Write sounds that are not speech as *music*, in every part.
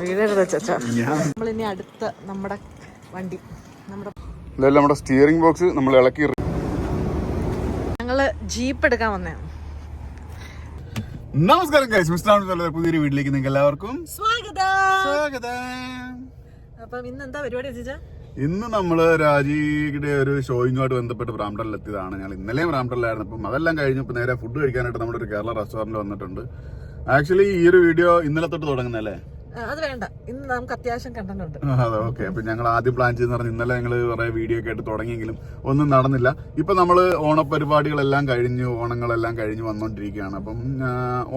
വീഴരുത് ചച്ച? നമ്മളിനി അടുത്ത നമ്മുടെ വണ്ടി. നമ്മുടെ നമ്മുടെ സ്റ്റിയറിംഗ് ബോക്സ് നമ്മൾ ഇളക്കി ഞങ്ങൾ ജീപ്പ് എടുക്കാൻ വന്നതാണ് നമസ്കാരം ഗൈസ് മിസ്റ്റർ പുതിയൊരു വീട്ടിലേക്ക് നിങ്ങൾക്ക് എല്ലാവർക്കും സ്വാഗതം. സ്വാഗതം. അപ്പം ഇന്ന് എന്താ പരിപാടി ചേച്ചാ? ഇന്ന് നമ്മൾ രാജിയുടെ ഒരു ഷോയിങ്ങുമായിട്ട് ബന്ധപ്പെട്ട് ബ്രാംഡറിൽ എത്തിയതാണ്. ഞങ്ങൾ ഇന്നലെയും ബ്രാംഡറിലായിരുന്നു അപ്പം അതെല്ലാം കഴിഞ്ഞു ഇപ്പം നേരെ ഫുഡ് കഴിക്കാനായിട്ട് നമ്മുടെ ഒരു കേരള റെസ്റ്റോറന്റ് വന്നിട്ടുണ്ട്. ആക്ച്വലി ഈ ഒരു വീഡിയോ ഇന്നലെ തൊട്ട് തുടങ്ങുന്നല്ലേ അത് വേണ്ട. ഇന്ന് നമുക്ക് അത്യാവശ്യം കണ്ടന്റ് ഉണ്ട്. അതെ ഓക്കെ അപ്പൊ ഞങ്ങൾ ആദ്യം പ്ലാൻ ചെയ്തെന്ന് പറഞ്ഞാൽ ഇന്നലെ ഞങ്ങൾ കുറെ വീഡിയോ ഒക്കെ ആയിട്ട് തുടങ്ങിയെങ്കിലും ഒന്നും നടന്നില്ല. ഇപ്പൊ നമ്മൾ ഓണപരിപാടികളെല്ലാം കഴിഞ്ഞു ഓണങ്ങളെല്ലാം കഴിഞ്ഞു വന്നുകൊണ്ടിരിക്കുകയാണ് അപ്പം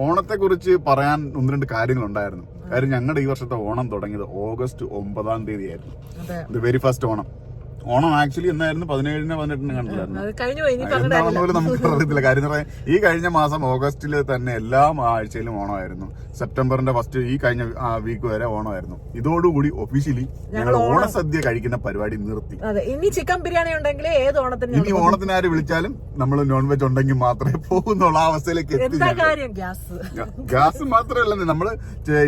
ഓണത്തെ കുറിച്ച് പറയാൻ ഒന്ന് രണ്ട് കാര്യങ്ങളുണ്ടായിരുന്നു. കാര്യം ഞങ്ങളുടെ ഈ വർഷത്തെ ഓണം തുടങ്ങിയത് ഓഗസ്റ്റ് ഒമ്പതാം തീയതി ആയിരുന്നു very first Onam. Onam actually എന്നായിരുന്നു പതിനേഴിന് പതിനെട്ടിന് കണ്ടില്ലായിരുന്നു. പോലും നമുക്ക് അറിയത്തില്ല. കാര്യം പറയാൻ ഈ കഴിഞ്ഞ മാസം ഓഗസ്റ്റിൽ തന്നെ എല്ലാ ആഴ്ചയിലും ഓണമായിരുന്നു. സെപ്റ്റംബറിന്റെ ഫസ്റ്റ് ഈ കഴിഞ്ഞ വീക്ക് വരെ ഓണമായിരുന്നു. ഇതോടുകൂടി ഒഫീഷ്യലി ഞങ്ങൾ ഓണസദ്യ കഴിക്കുന്ന പരിപാടി നിർത്തി. ഇനി ചിക്കൻ ബിരിയാണി ഉണ്ടെങ്കിൽ ഏത് ഓണത്തിന് ഇനി ഓണത്തിന് ആര് വിളിച്ചാലും നമ്മൾ നോൺ വെജ് ഉണ്ടെങ്കിൽ മാത്രമേ പോകുന്നുള്ള അവസ്ഥയിലേക്ക് എത്തി ഗ്യാസ്? മാത്രമല്ല നമ്മൾ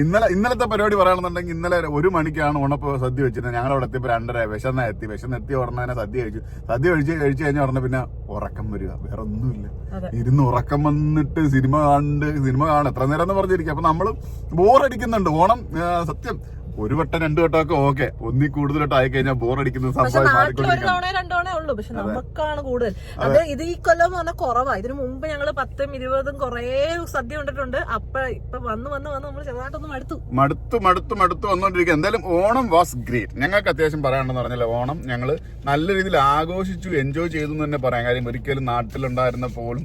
ഇന്നലെ ഇന്നലത്തെ പരിപാടി പറയുകയാണെന്നുണ്ടെങ്കിൽ ഇന്നലെ ഒരു മണിക്കാണ് ഓണപ്പ് സദ്യ വെച്ചിരുന്നത്. ഞങ്ങൾ അവിടെ എത്തിയപ്പോൾ രണ്ടര വിശന്ന എത്തി. വിശന്ന് എത്തി ഉടനെ സദ്യ കഴിച്ചു. സദ്യ കഴിച്ച് കഴിച്ചു കഴിഞ്ഞാൽ ഉടനെ പിന്നെ ഉറക്കം വരിക. വേറെ ഒന്നുമില്ല. ഇരുന്ന് ഉറക്കം വന്നിട്ട് സിനിമ കണ്ട് സിനിമ കാണും എത്ര നേരം എന്ന് പറഞ്ഞിരിക്കും. അപ്പൊ നമ്മൾ ബോറടിക്കുന്നുണ്ട് ഓണം സത്യം. ഒരു വട്ടം രണ്ടു വട്ടമൊക്കെ ഓക്കെ ഒന്നി കൂടുതലായിട്ട് ആയി കഴിഞ്ഞാൽ ബോറടിക്കുന്ന സംഭവം നമുക്കാണ് കൂടുതൽ. അത്. ഇത് ഈ കൊല്ലം എന്ന് പറഞ്ഞാൽ കുറവാ. ഇതിനു മുമ്പ് ഞങ്ങൾ പത്തും ഇരുപതും കുറേ സദ്യ കൊണ്ടിട്ടുണ്ട്. അപ്പൊ ഇപ്പൊ വന്ന് വന്ന് വന്ന് നമ്മൾ ചെറുതായിട്ടൊന്നും അടുത്തു മടുത്തു മടുത്തു മടുത്തു വന്നോണ്ടിരിക്കുക എന്തായാലും ഓണം വാസ് ഗ്രേറ്റ് ഞങ്ങൾക്ക് അത്യാവശ്യം പറയാനുണ്ടെന്ന് പറഞ്ഞാൽ ഓണം ഞങ്ങൾ നല്ല രീതിയിൽ ആഘോഷിച്ചു എൻജോയ് ചെയ്തു എന്ന് തന്നെ പറയാം. കാര്യം ഒരിക്കലും നാട്ടിലുണ്ടായിരുന്ന പോലും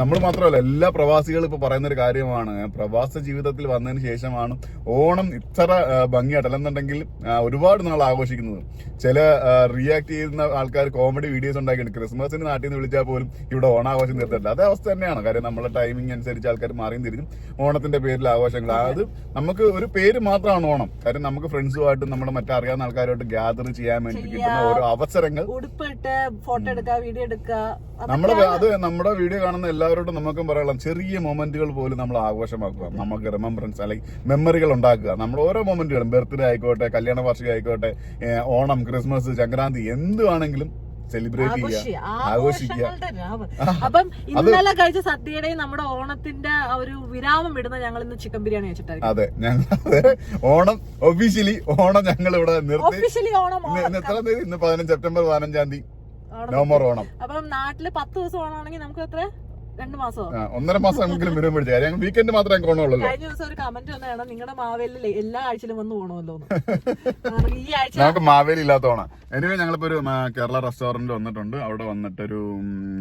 നമ്മൾ മാത്രമല്ല എല്ലാ പ്രവാസികളും ഇപ്പൊ പറയുന്ന ഒരു കാര്യമാണ്. പ്രവാസ ജീവിതത്തിൽ വന്നതിന് ശേഷമാണ് ഓണം ഇത്ര ഭംഗിയായിട്ട് അല്ലെന്നുണ്ടെങ്കിൽ ഒരുപാട് നാൾ ആഘോഷിക്കുന്നത്. ചില റിയാക്ട് ചെയ്യുന്ന ആൾക്കാർ കോമഡി വീഡിയോസ് ഉണ്ടാക്കി ക്രിസ്മസിന് നാട്ടിൽ നിന്ന് വിളിച്ചാൽ പോലും ഇവിടെ ഓണാഘോഷം തീർത്തിട്ടില്ല. അതേ അവസ്ഥ തന്നെയാണ്. കാര്യം നമ്മുടെ ടൈമിംഗ് അനുസരിച്ച് ആൾക്കാർ മാറിയും തിരിഞ്ഞും ഓണത്തിന്റെ പേരിൽ ആഘോഷങ്ങൾ. അത് നമുക്ക് ഒരു പേര് മാത്രമാണ് ഓണം. കാര്യം നമുക്ക് ഫ്രണ്ട്സുമായിട്ടും നമ്മുടെ മറ്ററിയാവുന്ന ആൾക്കാരുമായിട്ട് ഗ്യാദർ ചെയ്യാൻ വേണ്ടി കിട്ടുന്ന ഓരോ അവസരങ്ങൾ. ഉടുപ്പിട്ട് ഫോട്ടോ എടുക്കുക വീഡിയോ എടുക്കുക. നമ്മുടെ അത് നമ്മുടെ വീഡിയോ കാണുന്ന എല്ലാവരോടും നമുക്കും പറയാനുള്ള ചെറിയ മൊമെന്റുകൾ പോലും നമ്മൾ ആഘോഷമാക്കുക. നമുക്ക് റിമംബറൻസ് അല്ലെങ്കിൽ മെമ്മറികൾ ഉണ്ടാക്കുക. നമ്മൾ ഓരോ മൊമെന്റുകളും ബർത്ത്ഡേ ആയിക്കോട്ടെ കല്യാണ വാർഷികം ആയിക്കോട്ടെ ഓണം ക്രിസ്മസ് സംക്രാന്തി എന്തുവാണെങ്കിലും സെലിബ്രേറ്റ് ചെയ്യുക ആഘോഷിക്കുക അപ്പം ഇന്നലെ കഴിച്ച സദ്യയുടെ നമ്മുടെ ഓണത്തിന്റെ ഒരു വിരാമം ഇടുന്ന ഞങ്ങൾ ഇന്ന് ചിക്കൻ ബിരിയാണി വെച്ചിട്ടായിരുന്നു അതെ ഞങ്ങൾ ഓണം ഒഫീഷ്യലി ഓണം ഞങ്ങൾ ഇവിടെ നിർത്തി. എത്ര തീയതി? ഇന്ന് പതിനഞ്ച് സെപ്റ്റംബർ പതിനഞ്ചാം തീയതി. നവംബർ ഓണം. അപ്പം നാട്ടിൽ പത്ത് ദിവസം ഓണമാണെങ്കിൽ നമുക്ക് എത്ര? ഒന്നര മാസം എങ്കിലും മിനിമം പിടിച്ചു കാര്യം. വീക്കെൻഡ് മാത്രമേ ഓണമുള്ളൂ. കഴിഞ്ഞ ദിവസം ഒരു കമന്റ് വന്നതാണ് നിങ്ങളുടെ മാവേലിൽ എല്ലാ ആഴ്ചയിലും വന്ന് പോകണമല്ലോ *laughs* ഈ ആഴ്ച നമുക്ക് മാവേലി ഇല്ലാത്ത ഓണം. എനിവേ ഞങ്ങളിപ്പോ ഒരു കേരള റെസ്റ്റോറന്റ് വന്നിട്ടുണ്ട്. അവിടെ വന്നിട്ട് ഒരു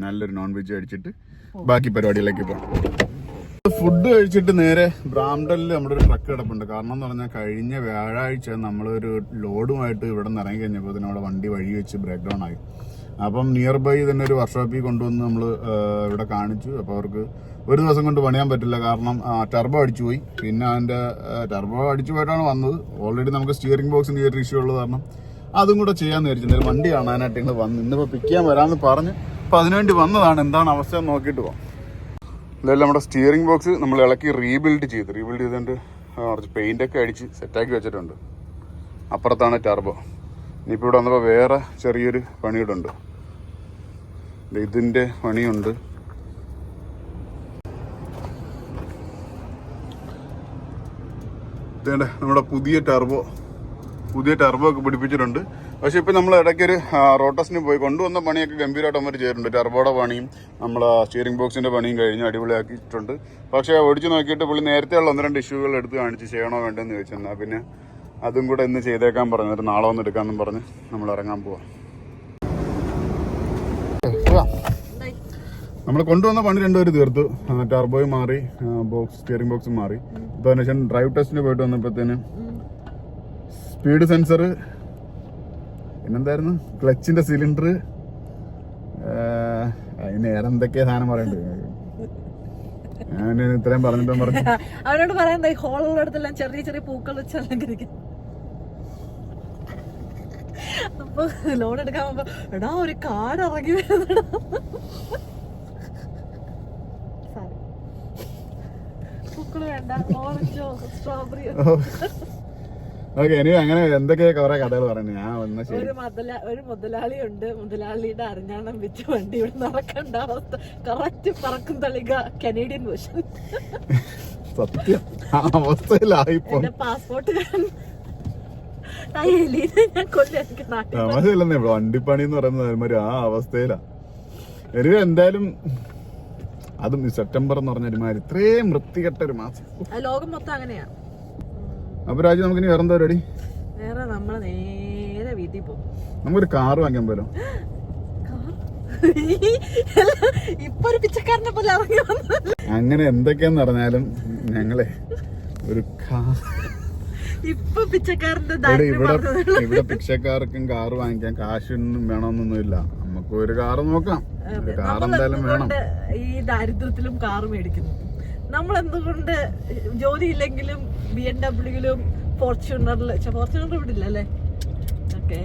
നല്ലൊരു നോൺ വെജ് കഴിച്ചിട്ട് ബാക്കി പരിപാടിയിലേക്ക് പോകാം ഫുഡ് കഴിച്ചിട്ട് നേരെ ബ്രാംഡലിൽ നമ്മുടെ ഒരു ട്രക്ക് കിടപ്പുണ്ട്. കാരണം എന്ന് പറഞ്ഞാൽ കഴിഞ്ഞ വ്യാഴാഴ്ച നമ്മളൊരു ലോഡുമായിട്ട് ഇവിടെ നിന്ന് ഇറങ്ങി കഴിഞ്ഞപ്പോൾ തന്നെ അവിടെ വണ്ടി വഴി വെച്ച് ബ്രേക്ക് ഡൗൺ ആയി. അപ്പം നിയർ ബൈ തന്നെ ഒരു വർക്ക്ഷോപ്പിൽ കൊണ്ടുവന്ന് നമ്മൾ ഇവിടെ കാണിച്ചു. അപ്പോൾ അവർക്ക് ഒരു ദിവസം കൊണ്ട് പണിയാൻ പറ്റില്ല. കാരണം ടർബോ അടിച്ചു പോയി. പിന്നെ അതിന്റെ ടർബോ അടിച്ചു പോയിട്ടാണ് വന്നത്. ഓൾറെഡി നമുക്ക് സ്റ്റിയറിംഗ് ബോക്സ് ഒരു ഇഷ്യൂ ഉള്ളത് കാരണം അതും കൂടെ ചെയ്യാമെന്ന് വിചാരിച്ചു വണ്ടി കാണാനായിട്ട് ഇങ്ങനെ വന്ന് ഇന്നിപ്പോൾ പിക്ക് ചെയ്യാൻ വരാമെന്ന് പറഞ്ഞ് അപ്പോൾ അതിനുവേണ്ടി വന്നതാണ്. എന്താണ് അവസ്ഥ നോക്കിയിട്ട് പോകാം എന്തായാലും നമ്മുടെ സ്റ്റിയറിംഗ് ബോക്സ് നമ്മൾ ഇളക്കി റീബിൽഡ് ചെയ്ത്. റീബിൽഡ് ചെയ്തുകൊണ്ട് കുറച്ച് പെയിന്റൊക്കെ അടിച്ച് സെറ്റാക്കി വെച്ചിട്ടുണ്ട്. അപ്പുറത്താണ് ടർബോ ഇനിയിപ്പോൾ ഇവിടെ വന്നപ്പോൾ വേറെ ചെറിയൊരു പണിയുടെ ഉണ്ട് ദേ ഇതിന്റെ പണിയുണ്ട്. ഇതേണ്ട നമ്മുടെ പുതിയ ടർബോ പുതിയ ടർബോ ഒക്കെ പിടിപ്പിച്ചിട്ടുണ്ട്. പക്ഷെ ഇപ്പം നമ്മൾ ഇടയ്ക്കൊരു റോട്ടസിന് പോയി കൊണ്ടുവന്ന പണിയൊക്കെ ഗംഭീരമായിട്ട് അവർ ചെയ്തിട്ടുണ്ട്. ടർബോയുടെ പണിയും നമ്മളെ സ്റ്റിയറിംഗ് ബോക്സിന്റെ പണിയും കഴിഞ്ഞ് അടിപൊളിയാക്കിയിട്ടുണ്ട്. പക്ഷേ ഓടിച്ചു നോക്കിയിട്ട് പുള്ളി നേരത്തെയുള്ള ഒന്ന് രണ്ട് ഇഷ്യൂകൾ എടുത്ത് കാണിച്ച് ചെയ്യണോ വേണ്ടെന്ന് ചോദിച്ചെന്നാൽ പിന്നെ അതും കൂടെ ഇന്ന് ചെയ്തേക്കാൻ പറഞ്ഞു. ഒരു നാളെ വന്ന് എടുക്കാമെന്നും പറഞ്ഞ് നമ്മൾ ഇറങ്ങാൻ പോവാം. നമ്മൾ കൊണ്ടുവന്ന പണി രണ്ടുപേര് തീർത്തു. ടർബോയും മാറി ബോക്സ് സ്റ്റിയറിംഗ് ബോക്സും മാറി. ഇപ്പൊ അതിനുശേഷം ഡ്രൈവ് ടെസ്റ്റിന് പോയിട്ട് വന്നപ്പോഴത്തേന് സ്പീഡ് സെൻസർ പിന്നെന്തായിരുന്നു? ക്ലച്ചിന്റെ സിലിണ്ടർ അതിന് വേറെ എന്തൊക്കെയാ സാധനം പറയണ്ടത്? ഇത്രയും പറഞ്ഞിട്ടും പറഞ്ഞു. *laughs* അവനോട് പറയാൻ ഈ ഹോളുള്ള അടുത്തെല്ലാം ചെറിയ ചെറിയ പൂക്കൾ വെച്ച് അലങ്കരിക്കും അപ്പൊ ലോൺ എടുക്കാൻ പോകുമ്പോ എടാ ഒരു കാട് ഇറങ്ങി വരുന്നടാ. പൂക്കൾ ആപ്പിൾ വേണ്ട ഓറഞ്ചോ സ്ട്രോബെറിയോ ഓക്കെ ഇനി അങ്ങനെ എന്തൊക്കെ കുറെ കഥകൾ പറയുന്നത് ഞാൻ വന്ന ശരി. ഒരു മുതല ഒരു മുതലാളി ഉണ്ട് മുതലാളിയുടെ അറിഞ്ഞാണം വെച്ച് വണ്ടി ഇവിടെ നടക്കേണ്ട അവസ്ഥ. കറക്റ്റ് പറക്കും തളിക കനേഡിയൻ വേർഷൻ സത്യം. ആ അവസ്ഥയിലായിപ്പോ എന്റെ പാസ്പോർട്ട് തമാശയില്ലെന്നേ വണ്ടിപ്പണി എന്ന് പറയുന്നത് ഒരുമാതിരി ആ അവസ്ഥയിലാ. എനിക്ക് എന്തായാലും അതും സെപ്റ്റംബർ എന്ന് പറഞ്ഞ ഒരുമാതിരി ഇത്രയും വൃത്തികെട്ട ഒരു മാസം. ലോകം മൊത്തം അങ്ങനെയാ. അപ്പൊ രാജു നമുക്ക് വേറെ എന്താ പരിപാടി? വേറെ നമ്മൾ നേരെ വീട്ടിൽ പോകും നമുക്കൊരു കാറ് വാങ്ങിക്കാൻ പോലോ *laughs* ഇപ്പൊ ഒരു പിച്ചക്കാരനെ പോലെ ഇറങ്ങി അങ്ങനെ എന്തൊക്കെയാന്ന് പറഞ്ഞാലും ഞങ്ങളെ ഒരു കാർ ഇപ്പൊ പിച്ചക്കാരന്റെ ഇവിടെ ഇവിടെ ഇവിടെ ഭിക്ഷക്കാർക്കും കാർ വാങ്ങിക്കാൻ കാശൊന്നും വേണമെന്നൊന്നുമില്ല. നമുക്ക് ഒരു കാർ നോക്കാം ഒരു കാർ എന്തായാലും വേണം. ഈ ദാരിദ്ര്യത്തിലും കാർ മേടിക്കുന്നു. നമ്മൾ എന്തുകൊണ്ട് ജോലി ഇല്ലെങ്കിലും ബി എം ഡബ്ല്യൂലും ഫോർച്യൂണറിൽ ഫോർച്യൂണർ ഇവിടെ ഇല്ല അല്ലേ? ഓക്കെ.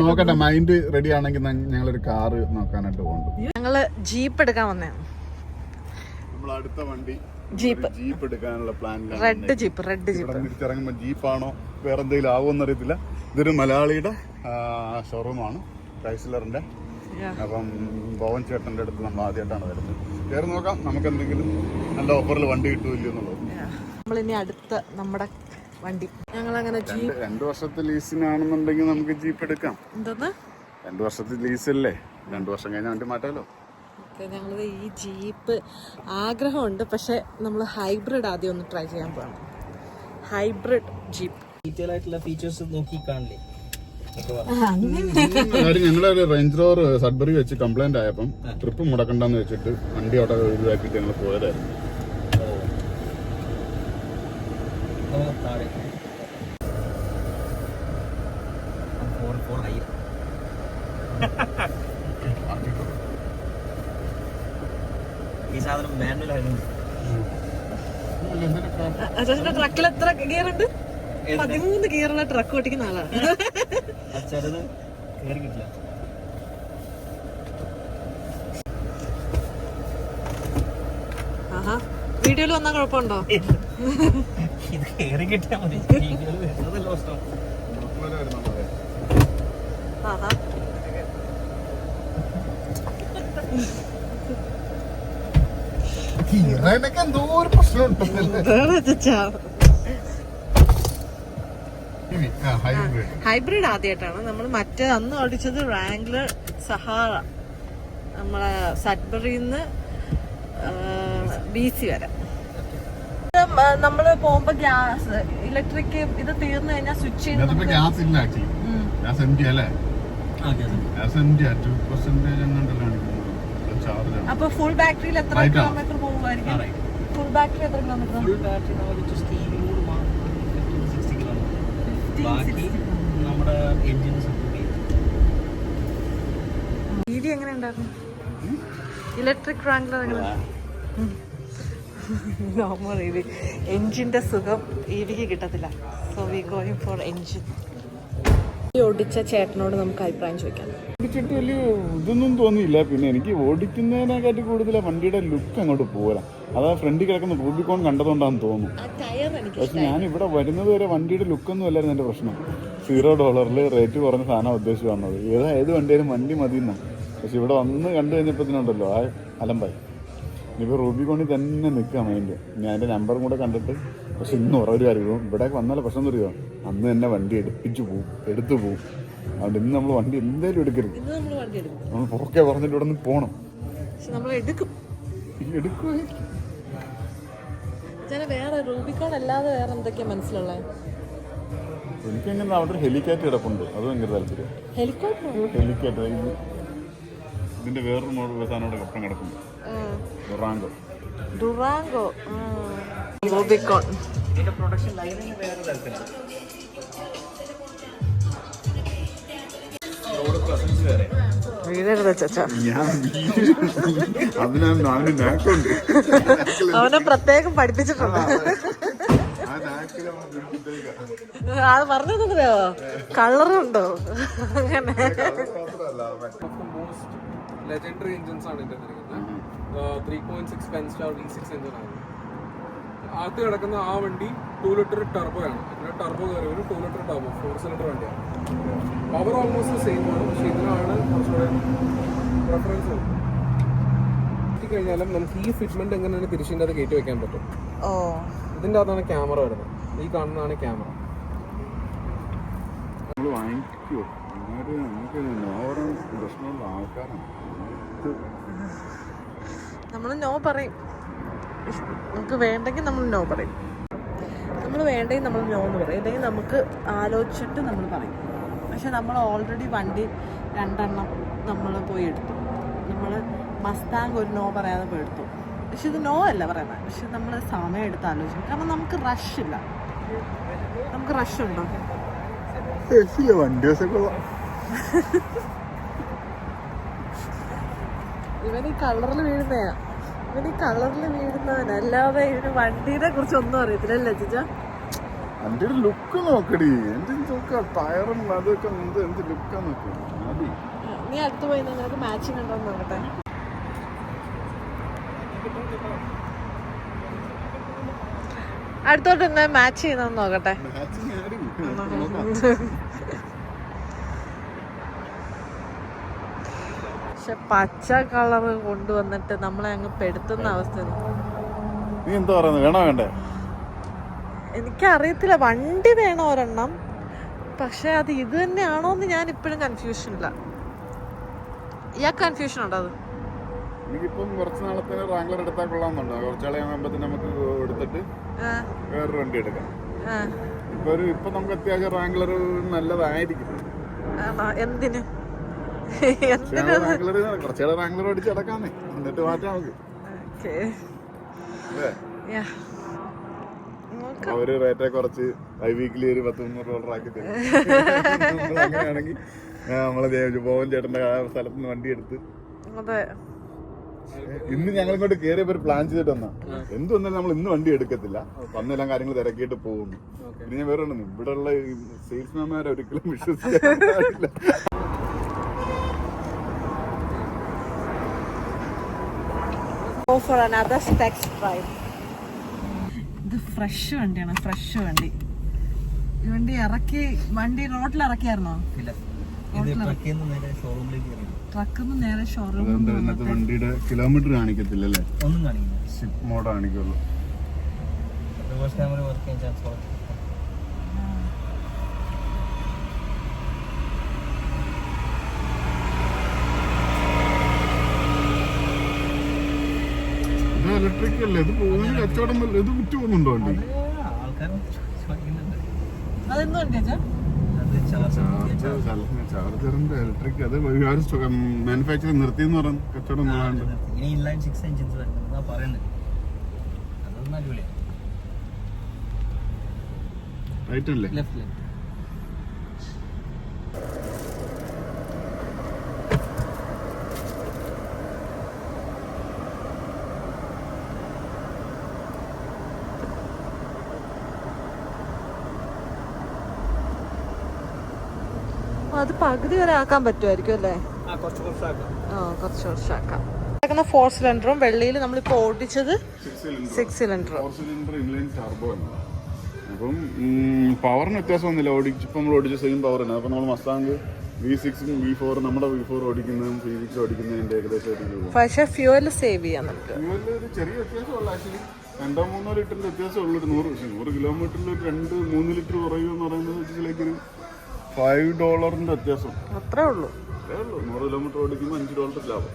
നോക്കട്ടെ മൈൻഡ് റെഡി ആണെങ്കിൽ ഞങ്ങളൊരു കാറ് നോക്കാനായിട്ട് പോകുന്നു ഞങ്ങൾ ജീപ്പ് എടുക്കാൻ വന്നേ. നമ്മൾ അടുത്ത വണ്ടി ജീപ്പ് ജീപ്പ് എടുക്കാനുള്ള plan red jeep red jeep തിരിച്ചിറങ്ങുമ്പോൾ ജീപ്പാണോ വേറെ എന്തെങ്കിലും ആവുമെന്ന് അറിയത്തില്ല ഇതൊരു മലയാളിയുടെ ഷോറൂമാണ് ക്രൈസ്ലറിന്റെ അപ്പം ഭവൻ ചേട്ടന്റെ അടുത്ത് നമ്മൾ ആദ്യമായിട്ടാണ് വരുന്നത്. കയറി നോക്കാം. നമുക്ക് എന്തെങ്കിലും നല്ല ഓഫറിൽ വണ്ടി കിട്ടുമല്ലോ എന്നുള്ളത്. നമ്മളിനി അടുത്ത നമ്മുടെ വണ്ടി. ഞങ്ങൾ അങ്ങനെ ജീപ്പ് രണ്ട് രണ്ട് വർഷത്തെ ലീസിനാണെന്നുണ്ടെങ്കിൽ നമുക്ക് ജീപ്പ് എടുക്കാം. എന്തോന്ന്? രണ്ട് വർഷത്തെ ലീസല്ലേ? രണ്ട് വർഷം കഴിഞ്ഞാൽ വണ്ടി മാറ്റാലോ? ഞങ്ങൾ ഈ ജീപ്പ് ആഗ്രഹമുണ്ട് പക്ഷെ നമ്മൾ ഹൈബ്രിഡ് ആദ്യം ഒന്ന് ട്രൈ ചെയ്യാൻ പോകണം ഹൈബ്രിഡ് ജീപ്പ്. ഡീറ്റെയിൽ ആയിട്ടുള്ള ഫീച്ചേഴ്സ് നോക്കി കാണില്ലേ? ഞങ്ങളുടെ റേഞ്ച് റോവർ സഡ്ബറി വെച്ച് കംപ്ലൈന്റ് ആയപ്പം ട്രിപ്പ് മുടക്കണ്ടെന്ന് വെച്ചിട്ട് വണ്ടി അവിടെ ഒഴിവാക്കിയിട്ട് ഞങ്ങൾ പോയതായിരുന്നു ഈ സാധനം മാനുവൽ ആയിരുന്നു ട്രക്കിൽ എത്ര ഗിയർ ഉണ്ട് പതിമൂന്ന് ഗിയറുള്ള ട്രക്ക് ഓട്ടിക്കുന്ന ആളാണ് ചെറുത് കയറി കിട്ടില്ല വീഡിയോയിൽ വന്നാൽ കുഴപ്പമുണ്ടോ? ഇത് കയറി കിട്ടിയാൽ മതി പ്രശ്നം ആഹാ എന്തോ ഒരു പ്രശ്നമുണ്ടല്ലേ വേറെ ചച്ചാ ഹൈബ്രിഡ് ഹൈബ്രിഡ് ആദ്യമായിട്ടാണ് നമ്മൾ മറ്റേ അന്ന് ഓടിച്ചത് റാംഗ്ലർ സഹാറ നമ്മളെ സഡ്ബറിന്ന് ബി സി വരെ. നമ്മൾ പോകുമ്പോ ഗ്യാസ് ഇലക്ട്രിക് ഇത് തീർന്നു കഴിഞ്ഞാൽ സ്വിച്ച് ചെയ്ത് ഗ്യാസ് ഇല്ല ആക്ച്വലി. ഗ്യാസ് എം ടി അല്ലേ? ആ gas gas M T two percentage എങ്ങാണ്ടല്ലോ charge ആണ്. അപ്പൊ ഫുൾ ബാറ്ററിയിൽ എത്ര കിലോമീറ്റർ പോകുമായിരിക്കും? ഫുൾ ബാറ്ററി എത്ര കിലോമീറ്റർ ഫുൾ ബാറ്ററി നമുക്ക് സ്റ്റീരിയോട് മാത്രം സിക്സ്റ്റി കിലോമീറ്റർ ബാക്കി നമ്മുടെ എഞ്ചിന് സപ്പോർട്ട് ചെയ്യും എങ്ങനെ ഉണ്ടായിരുന്നു? ഇലക്ട്രിക് റാംഗ്ലർ എങ്ങനെ? നോർമൽ രീതി എഞ്ചിന്റെ സുഖം ഇവിക്ക് കിട്ടത്തില്ല. So we going for engine ഓടിച്ച ചേട്ടനോട് നമുക്ക് അഭിപ്രായം ചോദിക്കാം. ഓടിച്ചിട്ട് വലിയ ഇതൊന്നും തോന്നിയില്ല. പിന്നെ എനിക്ക് ഓടിക്കുന്നതിനെക്കാട്ടി കൂടുതൽ വണ്ടിയുടെ ലുക്ക് അങ്ങോട്ട് പോരാ. അതാ ഫ്രണ്ടിൽ കിടക്കുന്ന റൂബിക്കോൺ കണ്ടതുകൊണ്ടാന്ന് തോന്നുന്നു. പക്ഷെ ഞാൻ ഇവിടെ വരുന്നത് വരെ വണ്ടിയുടെ ലുക്കൊന്നും അല്ലായിരുന്നു എന്റെ പ്രശ്നം. സീറോ ഡോളറിൽ റേറ്റ് കുറഞ്ഞ സാധനം ഉദ്ദേശിച്ച് വന്നത്. ഏതാ ഏത് വണ്ടിയാലും വണ്ടി മതി എന്നാ പക്ഷെ ഇവിടെ വന്ന് കണ്ടു കഴിഞ്ഞപ്പോഴത്തേനുണ്ടല്ലോ ആ അലമ്പായി. ഇനിയിപ്പോൾ റൂബിക്കോണിൽ തന്നെ നിൽക്കാം അതിന്റെ ഞാൻ എന്റെ നമ്പറും കൂടെ കണ്ടിട്ട് പക്ഷെ ഇന്ന് ഒരു കാര്യം ഇവിടെ വന്നാലും പ്രശ്നം എന്ന് പറയുമോ അന്ന് തന്നെ വണ്ടി എടുപ്പിച്ചു പോവും. എടുത്തു പോവും. അതുകൊണ്ട് ഇന്ന് നമ്മൾ വണ്ടി എന്തായാലും എടുക്കരുത്. നമ്മൾ പുറക്കെ പറഞ്ഞിട്ട് ഇവിടെ നിന്ന് പോകണം എടുക്കും. എടുക്കുമായിരിക്കും വേറെ റൂബിക്കോൺ അല്ലാതെ വേറെ എന്തൊക്കെയാ മനസ്സിലുള്ളത് എനിക്കങ്ങനെ അവിടെ ഒരു ഹെലിക്കാറ്റ് കിടപ്പുണ്ട്. അത് ഭയങ്കര താല്പര്യം ഹെലിക്കാറ്റ് ഇത് ഇതിന്റെ വേറൊരു മോഡൽ സാധനം അവിടെ കപ്പം കിടക്കുന്നു ഡുറാങ്കോ. ഡുറാങ്കോ. ഇതിന്റെ പ്രൊഡക്ഷൻ ലൈനിങ് വേറെ. തരത്തിലാണ് അവന് പ്രത്യേകം പഠിപ്പിച്ചിട്ടുണ്ട്. അത് പറഞ്ഞതോ കളറുണ്ടോ? അങ്ങനെ. ലെജൻഡറി എഞ്ചിൻസ് ആണ് ഇതിന്റെ three point six Pentastar V six engine ആണ്. അകത്ത് കിടക്കുന്ന ആ വണ്ടി ടു ലിറ്റർ ടർബോ ആണ്. പിന്നെ ടർബോ കയറി വരും. Two litre turbo four cylinder വണ്ടിയാണ്. പവർ ഓൾമോസ്റ്റ് സെയിം ആണ്. പക്ഷേ ഇതിനാണ് കുറച്ചുകൂടെ പ്രിഫറൻസ് കഴിഞ്ഞാലും നമുക്ക് ഈ ഫിറ്റ്മെന്റ് എങ്ങനെയാണ് തിരിച്ചിന്റെ അത് കയറ്റി വെക്കാൻ പറ്റും? ഓ. ഇതിന്റെ അകത്താണ് ക്യാമറ വരുന്നത്. ഈ കാണുന്നതാണ് ക്യാമറ നമ്മൾ വാങ്ങിക്കുമോ നമുക്ക് പ്രശ്നമുള്ള ആൾക്കാരാണ്. നമ്മൾ നോ പറയും. നമുക്ക് വേണ്ടെങ്കിൽ നമ്മൾ നോ പറയും. നമ്മൾ വേണ്ടെങ്കിൽ നമ്മൾ നോ എന്ന് പറയും. അല്ലെങ്കിൽ നമുക്ക് ആലോചിച്ചിട്ട് നമ്മൾ പറയും. പക്ഷെ നമ്മൾ ഓൾറെഡി വണ്ടി രണ്ടെണ്ണം നമ്മൾ പോയി എടുത്തു. നമ്മൾ മസ്താങ് ഒരു നോ പറയാതെ പോയി എടുത്തു. പക്ഷെ ഇത് നോ അല്ല പറയുന്നത്. പക്ഷെ നമ്മൾ സമയം എടുത്ത് ആലോചിക്കും. കാരണം നമുക്ക് റഷ് ഇല്ല. നമുക്ക് റഷ് ഉണ്ടോ? ഇവൻ ഈ കളറിൽ വീഴുന്നയാ. കളറിൽ കളറിൽ വീഴുന്നവൻ. അല്ലാതെ ഇവന് വണ്ടീനെ കുറിച്ച് ഒന്നും അറിയത്തില്ലല്ലേ ചിച്ച വണ്ടിയുടെ ലുക്ക് നോക്കടി. എന്റെ നോക്ക ടയറും അതൊക്കെ എന്ത് എന്ത് ലുക്കാ നോക്കി. നീ അടുത്ത് പോയി നിനക്ക് മാച്ചിങ് ഉണ്ടോ നോക്കട്ടെ. അടുത്തോട്ട് മാച്ച് ചെയ്യുന്ന നോക്കട്ടെ *laughs* മാച്ചിങ് ആടി പക്ഷെ പച്ച കളർ കൊണ്ടുവന്നിട്ട് നമ്മളെ അങ്ങ് പെടുത്തുന്ന അവസ്ഥ നീ എന്താ പറയുന്നത് വേണോ വേണ്ടേ? എനിക്കറിയത്തില്ല. വണ്ടി വേണം ഒരെണ്ണം? പക്ഷെ അത് ഇത് തന്നെയാണോ എന്ന് ഞാൻ ഇപ്പോഴും കൺഫ്യൂഷൻ ഇല്ല. ഇയാ കൺഫ്യൂഷൻ ഉണ്ടോ അത്? എനിക്കിപ്പം കുറച്ച് നാളത്തേന് റാംഗ്ലർ എടുത്താൽ കൊള്ളാമെന്നുണ്ടോ. കുറച്ചാളെ ആകുമ്പോഴത്തേന് നമുക്ക് എടുത്തിട്ട് വേറൊരു വണ്ടി എടുക്കാം. ഇപ്പൊ ഒരു ഇപ്പൊ നമുക്ക് അത്യാവശ്യം റാംഗ്ലർ നല്ലതായിരിക്കും? എന്തിന്? കുറച്ചുകൂടെ റാങ്ലർ അടിച്ച് അടക്കാന്നേ എന്നിട്ട് മാറ്റാം നമുക്ക്. അവർ റേറ്റെ കുറച്ച് ഐ വീക്കിലി ഒരു പത്ത് മുന്നൂറ് ഡോളർ ആക്കി തരും. നമ്മൾ അങ്ങനെയാണെങ്കിൽ നമ്മളെ ദേ- ബോവൻ ചേട്ടന്റെ സ്ഥലത്ത് നിന്ന് വണ്ടി എടുത്ത്. അതെ. ഇന്ന് ഞങ്ങൾ ഇങ്ങോട്ട് കയറിയപ്പോ ഒരു പ്ലാൻ ചെയ്തിട്ട് വന്നാ. എന്ത് വന്നാലും നമ്മൾ ഇന്ന് വണ്ടി എടുക്കത്തില്ല. വന്നെല്ലാം കാര്യങ്ങൾ തിരക്കിയിട്ട് പോകുന്നു. ഇനി ഞാൻ വേറെ ഇവിടെ ഉള്ള സെയിൽസ്മാൻമാരെ ഒരിക്കലും വിശ്വസിക്കാൻ പാടില്ല another for another specs drive. ഇത് ഫ്രഷ് വണ്ടിയാണ് ഫ്രഷ് വണ്ടി. ഈ വണ്ടി ഇറക്കി വണ്ടി റോഡിൽ ഇറക്കിയായിരുന്നോ? ഇല്ല. ഇത് ട്രക്കിൽ നിന്ന് നേരെ ഷോറൂമിൽ വണ്ടിയുടെ കിലോമീറ്റർ കാണിക്കത്തില്ല അല്ലേ ഒന്നും കാണിക്കില്ല. മോഡ് കാണിക്കുള്ളൂ. റിവേഴ്സ് ക്യാമറ വർക്ക് ചെയ്യാൻ ചാൻസ് കുറച്ച് ഇത് ഇലക്ട്രിക് അല്ലേ? ഇത് പോകുന്ന കച്ചവടം വല്ല- ഇത് വിറ്റ് പോകുന്നുണ്ടോ വണ്ടി? ആൾക്കാർ ചോദിക്കുന്നുണ്ട്. അതെന്ത് അത് ചാർജ് ചാർജറിന്റെ ഇലക്ട്രിക് അത് മാനുഫാക്ചർ നിർത്തിയെന്ന് പറഞ്ഞു കച്ചവടം നോക്കാണ്ട് ഇനി ഇൻലൈൻ സിക്സ് എഞ്ചിൻസ് വരുന്നത് പറയുന്നത് അതൊന്നും അടിപൊളിയാണ് റൈറ്റ് അല്ലേ? ലെഫ്റ്റ് ലെഫ്റ്റ് പകുതി വരെ ആക്കാൻ പറ്റുമായിരിക്കും അല്ലേ? ആ കുറച്ച് കുറച്ചാക്കാം. കുറച്ചാക്കാം. ഫോർ സിലിണ്ടറും വെള്ളിയിൽ നമ്മളിപ്പോ ഓടിച്ചത് six cylinder four cylinder inline turbo ആണ്. അപ്പം പവറിന് വ്യത്യാസമൊന്നുമില്ല ഓടിച്ചപ്പോൾ നമ്മൾ ഓടിച്ച സെയിം പവർ തന്നെ. അപ്പം നമ്മൾ മസ്താങ്ക് വി സിക്സും വി ഫോർ നമ്മുടെ വി ഫോർ ഓടിക്കുന്നതും വി സിക്സ് ഓടിക്കുന്നതിന്റെ ഏകദേശം പക്ഷെ ഫ്യൂവൽ സേവ് ചെയ്യാം നമുക്ക്. ഫ്യൂവലിൽ ഒരു ചെറിയ വ്യത്യാസമുള്ള ആക്ച്വലി രണ്ടോ മൂന്നോ ലിറ്ററിന്റെ വ്യത്യാസമുള്ളൂ ഒരു നൂറ് പക്ഷേ നൂറ് കിലോമീറ്ററിൽ രണ്ട് മൂന്ന് ലിറ്റർ കുറയുക എന്ന് പറയുന്നത് ഒരു ഫൈവ് ഡോളറിന്റെ വ്യത്യാസം. അത്രേ ഉള്ളൂ. അത്രേ ഉള്ളൂ. നൂറ് കിലോമീറ്റർ ഓടിക്കുമ്പോൾ അഞ്ച് ഡോളർ ലാഭം.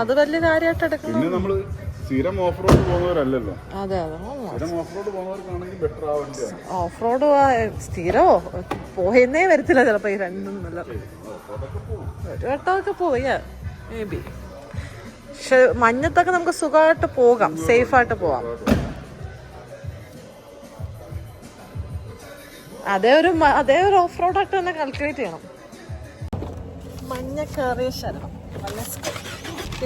അത് വലിയ കാര്യമായിട്ട് പിന്നെ നമ്മൾ സ്ഥിരം ഓഫ് റോഡ് പോകുന്നവരല്ലല്ലോ. അതെ അതെ. സ്ഥിരം ഓഫ് റോഡ് പോകുന്നവർക്കാണെങ്കിൽ ബെറ്റർ ആ വണ്ടിയാണ്. ഓഫ് റോഡ് സ്ഥിരമോ പോയെന്നേ വരത്തില്ല ചിലപ്പോ ഈ രണ്ടും നല്ല ഒരു വട്ടമൊക്കെ പോയ മേ ബി പക്ഷെ മഞ്ഞത്തൊക്കെ നമുക്ക് സുഖമായിട്ട് പോകാം സേഫ് ആയിട്ട് അതേ ഒരു അതേ ഒരു ഓഫ് റോഡ് ആയിട്ട് തന്നെ കാൽക്കുലേറ്റ് ചെയ്യണം. മഞ്ഞ കയറിയ ശരണം.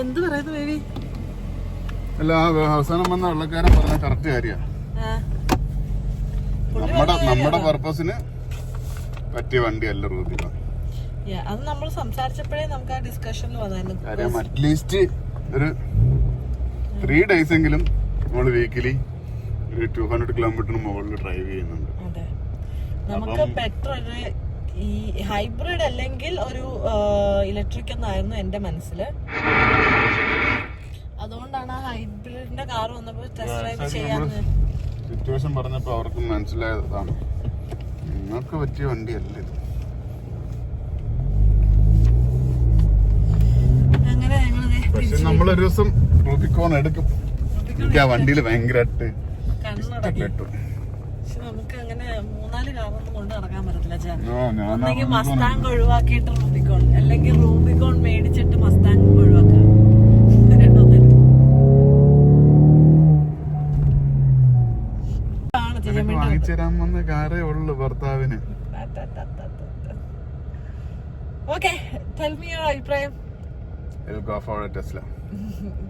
എന്ത് പറയുന്നു ബേബി അല്ല അവസാനം വന്ന വെള്ളക്കാരൻ പറഞ്ഞ കറക്റ്റ് കാര്യമാണ് നമ്മുടെ നമ്മുടെ പർപ്പസിന് പറ്റിയ വണ്ടിയല്ല റൂബി. അത് നമ്മൾ സംസാരിച്ചപ്പോഴേ നമുക്ക് ആ ഡിസ്കഷനിൽ വന്നായിരുന്നു. അറ്റ്ലീസ്റ്റ് ഒരു ത്രീ ഡേയ്സ് എങ്കിലും നമ്മൾ വീക്കിലി ഒരു ടു ഹൺഡ്രഡ് കിലോമീറ്ററിന് മുകളിൽ ഡ്രൈവ് ചെയ്യുന്നുണ്ട്. അതെ. നമുക്ക് ബെറ്റർ ഈ ഹൈബ്രിഡ് അല്ലെങ്കിൽ ഒരു ഇലക്ട്രിക് എന്നായിരുന്നു എന്റെ മനസ്സിൽ. അതുകൊണ്ടാണ് ആ ഹൈബ്രിഡിന്റെ കാർ വന്നപ്പോൾ ടെസ്റ്റ് ഡ്രൈവ് ചെയ്യാന്ന് സിറ്റുവേഷൻ പറഞ്ഞപ്പോ അവർക്ക് മനസ്സിലായതാണ്. നിങ്ങൾക്ക് പറ്റിയ വണ്ടിയല്ല ഇത്? പക്ഷെ നമ്മളൊരു ദിവസം റൂബിക്കോൺ എടുക്കും. എനിക്ക് ആ വണ്ടിയിൽ ഭയങ്കരമായിട്ട് ഇഷ്ടപ്പെട്ടു പക്ഷെ നമുക്ക് അങ്ങനെ മൂന്നാൽ കാറൊന്നും കൊണ്ട് നടക്കാൻ പറ്റത്തില്ല ചാ ഒന്നെങ്കിൽ മസ്താങ് ഒഴിവാക്കിയിട്ട് റൂബിക്കോൺ അല്ലെങ്കിൽ റൂബിക്കോൺ മേടിച്ചിട്ട് മസ്താങ് ഒഴിവാക്കുക വാങ്ങിച്ചു തരാൻ വന്ന കാറേ ഉള്ളു ഭർത്താവിന്. ടെൽ മി യുവർ അഭിപ്രായം. I'll go for a Tesla.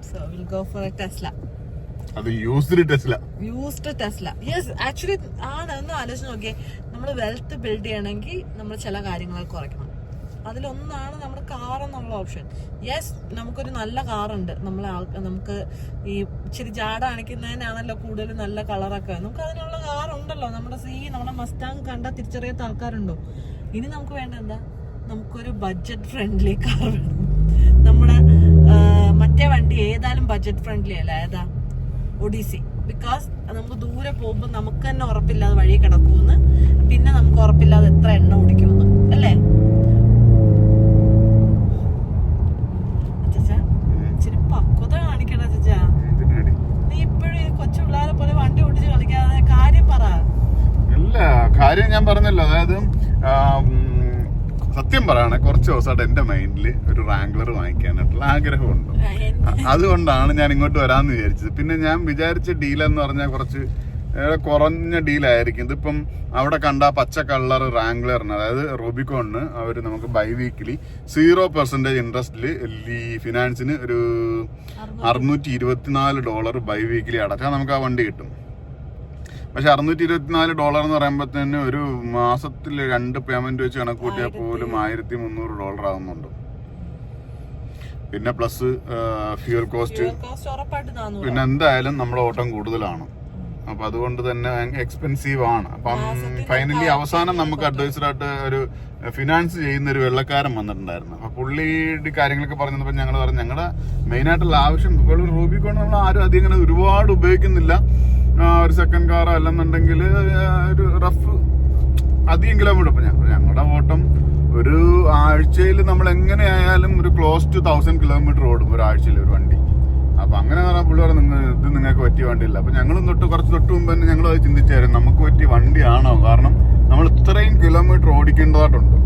So will go for a Tesla അത് used Tesla. Used Tesla. Yes actually ആണ് ഒന്ന് ആലോചിച്ച് നോക്കിയേ. നമ്മൾ വെൽത്ത് ബിൽഡ് ചെയ്യണമെങ്കിൽ നമ്മൾ ചില കാര്യങ്ങൾ കുറയ്ക്കണം. അതിലൊന്നാണ് നമ്മുടെ കാർ എന്നുള്ള ഓപ്ഷൻ യെസ് നമുക്കൊരു നല്ല കാറുണ്ട് ആൾക്കാർ നമുക്ക് ഈ ഇച്ചിരി ജാട അണിക്കുന്നതിനാണല്ലോ കൂടുതൽ നല്ല കളറൊക്കെ നമുക്ക് അതിനുള്ള കാർ ഉണ്ടല്ലോ. നമ്മുടെ സീ നമ്മുടെ മസ്റ്റാങ് കണ്ട തിരിച്ചറിയാത്ത ആൾക്കാരുണ്ടോ? ഇനി നമുക്ക് വേണ്ട എന്താ? നമുക്കൊരു ബഡ്ജറ്റ് ഫ്രണ്ട്ലി കാർ വേണം. നമ്മുടെ മറ്റേ വണ്ടി ഏതായാലും ബഡ്ജറ്റ് ഫ്രണ്ട്ലി അല്ല. ഏതാ? ഒഡീസി. ബിക്കോസ് നമുക്ക് ദൂരെ പോകുമ്പോൾ നമുക്ക് തന്നെ ഉറപ്പില്ലാതെ വഴി കിടക്കുമെന്ന് പിന്നെ നമുക്ക് ഉറപ്പില്ലാതെ എത്ര എണ്ണ കുടിക്കുമെന്ന് അല്ലേ? കാര്യം ഞാൻ പറഞ്ഞല്ലോ. അതായത് സത്യം പറയണേ കുറച്ച് ദിവസമായിട്ട് എന്റെ മൈൻഡിൽ ഒരു റാങ്ക്ലർ വാങ്ങിക്കാനായിട്ടുള്ള ആഗ്രഹമുണ്ട്. അതുകൊണ്ടാണ് ഞാൻ ഇങ്ങോട്ട് വരാമെന്ന് വിചാരിച്ചത്. പിന്നെ ഞാൻ വിചാരിച്ച ഡീൽ എന്ന് പറഞ്ഞാൽ കുറച്ച് കുറഞ്ഞ ഡീലായിരിക്കും ഇതിപ്പം അവിടെ കണ്ട പച്ച കളർ റാംഗ്ലറിന് അതായത് റൂബിക്കോണിന് അവർ നമുക്ക് ബൈ വീക്കിലി സീറോ പെർസെന്റേജ് ഇൻട്രസ്റ്റിൽ ഫിനാൻസിന് ഒരു അറുന്നൂറ്റി ഇരുപത്തിനാല് ഡോളർ ബൈ വീക്കിലി അടച്ചാൽ നമുക്ക് ആ വണ്ടി കിട്ടും. പക്ഷെ അറുന്നൂറ്റി ഇരുപത്തിനാല് ഡോളർ എന്ന് പറയുമ്പോൾ തന്നെ ഒരു മാസത്തിൽ രണ്ട് പേയ്മെന്റ് വെച്ച് കണക്ക് കൂട്ടിയാൽ പോലും ആയിരത്തി മുന്നൂറ് ഡോളർ ആകുന്നുണ്ട് പിന്നെ പ്ലസ് ഫ്യൂൽ കോസ്റ്റ് പിന്നെ എന്തായാലും നമ്മുടെ ഓട്ടം കൂടുതലാണ്. അപ്പൊ അതുകൊണ്ട് തന്നെ എക്സ്പെൻസീവ് ആണ്. അപ്പം ഫൈനലി അവസാനം നമുക്ക് അഡ്വൈസറായിട്ട് ഒരു ഫിനാൻസ് ചെയ്യുന്ന ഒരു വെള്ളക്കാരൻ വന്നിട്ടുണ്ടായിരുന്നു. അപ്പൊ പുള്ളിയുടെ കാര്യങ്ങളൊക്കെ പറഞ്ഞപ്പോൾ ഞങ്ങൾ പറഞ്ഞു ഞങ്ങളുടെ മെയിനായിട്ടുള്ള ആവശ്യം ഇപ്പോൾ റൂബിക്കോൺ നമ്മൾ ആരും അധികം ഒരുപാട് ഉപയോഗിക്കുന്നില്ല. ഒരു സെക്കൻഡ് കാർ അല്ലെന്നുണ്ടെങ്കിൽ ഒരു റഫ് അധികം കിലോമീറ്റർ ഇപ്പൊ ഞ- ഞങ്ങളുടെ ഓട്ടം ഒരു ആഴ്ചയിൽ നമ്മൾ എങ്ങനെയായാലും ഒരു ക്ലോസ് ടു തൗസൻഡ് കിലോമീറ്റർ ഓടും ഒരു ആഴ്ചയിൽ ഒരു വണ്ടി. അപ്പൊ അങ്ങനെ പറഞ്ഞാൽ പുള്ളി പറഞ്ഞു നിങ്ങൾ ഇത് നിങ്ങൾക്ക് പറ്റിയ വണ്ടിയില്ല. അപ്പൊ ഞങ്ങളും തൊട്ട് കുറച്ച് തൊട്ട് മുമ്പ് തന്നെ ഞങ്ങൾ അത് ചിന്തിച്ചായിരുന്നു നമുക്ക് പറ്റിയ വണ്ടിയാണോ? കാരണം നമ്മൾ ഇത്രയും കിലോമീറ്റർ ഓടിക്കേണ്ടതായിട്ടുണ്ട്.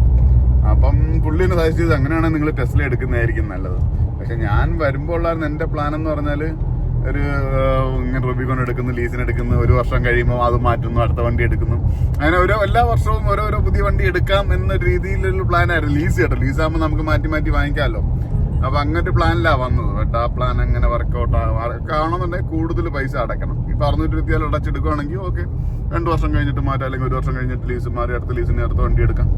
അപ്പം പുള്ളി എന്നെ സജസ്റ്റ് ചെയ്ത് അങ്ങനെയാണെങ്കിൽ നിങ്ങൾ ടെസ്ല എടുക്കുന്നതായിരിക്കും നല്ലത്. പക്ഷെ ഞാൻ വരുമ്പോൾ ഉള്ളായിരുന്നു എന്റെ പ്ലാൻ എന്ന് പറഞ്ഞാൽ ഒരു ഇങ്ങനെ റൂബിക്കോൺ എടുക്കുന്നു ലീസിന് എടുക്കുന്നു ഒരു വർഷം കഴിയുമ്പോൾ അത് മാറ്റുന്നു അടുത്ത വണ്ടി എടുക്കുന്നു. അങ്ങനെ ഓരോ എല്ലാ വർഷവും ഓരോരോ പുതിയ വണ്ടി എടുക്കാം എന്ന രീതിയിലുള്ള പ്ലാനായിരുന്നു ലീസ് കേട്ടോ. ലീസ് ആകുമ്പോൾ നമുക്ക് മാറ്റി മാറ്റി വാങ്ങിക്കാമല്ലോ. അപ്പൊ അങ്ങനത്തെ പ്ലാനിലാ വന്നത് ബട്ട് ആ പ്ലാൻ എങ്ങനെ വർക്കൗട്ട് ആവണമെന്നുണ്ടെങ്കിൽ കൂടുതൽ പൈസ അടക്കണം ഇപ്പൊ അറുന്നൂറ്റി ഇരുപത്തിയാൽ അടച്ചെടുക്കുകയാണെങ്കിൽ ഓക്കെ രണ്ടു വർഷം കഴിഞ്ഞിട്ട് മാറ്റാം അല്ലെങ്കിൽ ഒരു വർഷം കഴിഞ്ഞിട്ട് ലീസ് മാറി അടുത്ത ലീസിന് അടുത്ത വണ്ടി എടുക്കാം.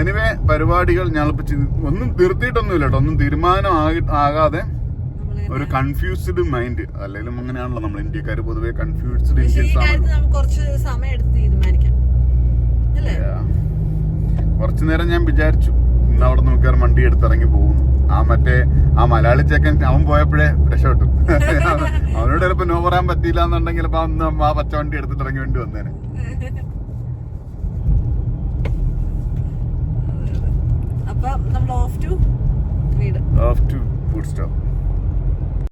എനിവേ പരിപാടികൾ ഞങ്ങളിപ്പോ ഒന്നും തീർത്തിയിട്ടൊന്നുമില്ല കേട്ടോ. ഒന്നും തീരുമാനം ആകാതെ ഒരു കൺഫ്യൂസ്ഡ് മൈൻഡ് അല്ലെങ്കിലും അങ്ങനെയാണല്ലോ നമ്മൾ ഇന്ത്യക്കാർ പൊതുവെ കൺഫ്യൂസ്ഡ് ഇന്ത്യൻസ് കുറച്ച് നേരം ഞാൻ വിചാരിച്ചു. ഇന്ന് അവിടെ നോക്കിയാൽ വണ്ടി എടുത്തിറങ്ങി പോകുന്നു. ആ മറ്റേ ആ മലയാളി ചെക്കൻ അവൻ പോയപ്പോഴേ രക്ഷപ്പെട്ടു. *laughs* അവനോട് ചിലപ്പോ നോ പറയാൻ പറ്റിയില്ല എന്നുണ്ടെങ്കിൽ അപ്പൊ അന്ന് ആ പച്ച വണ്ടി എടുത്തിട്ട് ഇറങ്ങി വേണ്ടി വന്നേനെ. *laughs* അപ്പൊ നമ്മൾ off to off to food stop